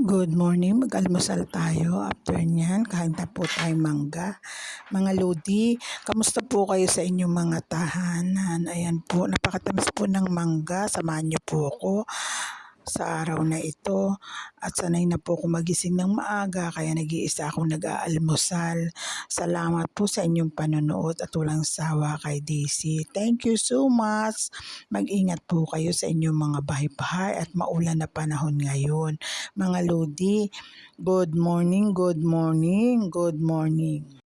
Good morning, mag-almusal tayo. After niyan, kain na po tayo mangga. Mga Lodi, kamusta po kayo sa inyong mga tahanan? Ayan po, napakatamis po ng mangga. Samahan niyo po ako sa araw na ito. At sanay na po ako magising ng maaga, kaya nag-iisa akong nag-aalmusal. Salamat po sa inyong panonood at walang sawa kay Daisy. Thank you so much. Mag-ingat po kayo sa inyong mga bahay-bahay at maulan na panahon ngayon. Mga Lodi, good morning, good morning, good morning.